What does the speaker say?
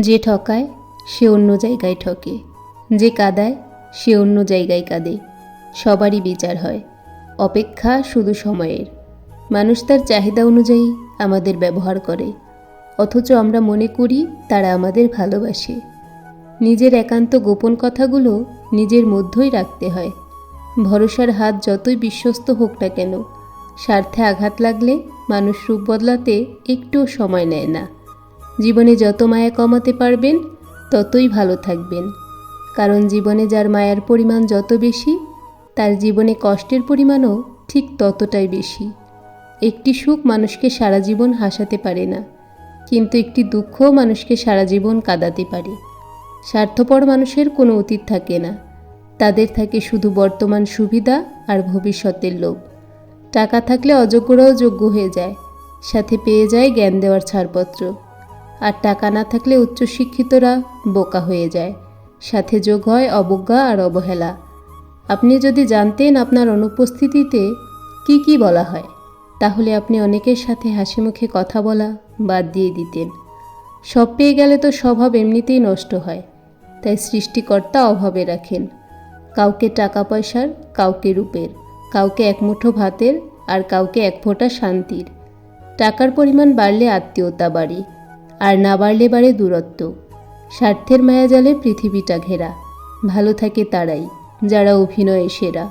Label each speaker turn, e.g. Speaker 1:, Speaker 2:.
Speaker 1: যে ঠকায়, সে অন্য জায়গায় ঠকে। যে কাদায়, সে অন্য জায়গায় কাঁদে। সবারই বিচার হয়। অপেক্ষা শুধু সময়ের। মানুষ তার চাহিদা অনুযায়ী আমাদের ব্যবহার করে। অথচ আমরা মনে করি তারা আমাদের ভালোবাসে। নিজের একান্ত গোপন কথাগুলো নিজের মধ্যেই রাখতে হয়। ভরসার হাত যতই বিশ্বস্ত হোক না কেন, স্বার্থে আঘাত লাগলে মানুষ রূপ বদলাতে একটুও সময় নেয় না। জীবনে যত মায়া কমাতে পারবেন, ততই ভালো থাকবেন। কারণ জীবনে যার মায়ার পরিমাণ যত বেশি, তার জীবনে কষ্টের পরিমাণও ঠিক ততটাই বেশি। একটি সুখ মানুষকে সারা জীবন হাসাতে পারে না, কিন্তু একটি দুঃখও মানুষকে সারা জীবন কাঁদাতে পারে। স্বার্থপর মানুষের কোনো অতীত থাকে না, তাদের থাকে শুধু বর্তমান সুবিধা আর ভবিষ্যতের লোভ। টাকা থাকলে অযোগ্যরাও যোগ্য হয়ে যায়, সাথে পেয়ে যায় জ্ঞান দেওয়ার ছাড়পত্র। আর টাকা না থাকলে উচ্চশিক্ষিতরা বোকা হয়ে যায়। সাথে যোগ হয় অবজ্ঞা আর অবহেলা। আপনি যদি জানতেন আপনার অনুপস্থিতিতে কি কি বলা হয়, তাহলে আপনি অনেকের সাথে হাসি মুখে কথা বলা বাদ দিয়ে দিতেন। সব পেয়ে গেলে তো স্বভাব এমনিতেই নষ্ট হয়, তাই সৃষ্টিকর্তা অভাবে রাখেন। কাউকে টাকা পয়সার, কাউকে রূপের, কাউকে এক মুঠো ভাতের আর কাউকে এক ফোঁটা শান্তির। টাকার পরিমাণ বাড়লে আত্মীয়তা বাড়ে। আর না বাড়লে বাড়ে দূরত্ব। স্বার্থের মায়াজালে পৃথিবীটা ঘেরা। ভালো থাকে তারাই, যারা অভিনয়ে সেরা।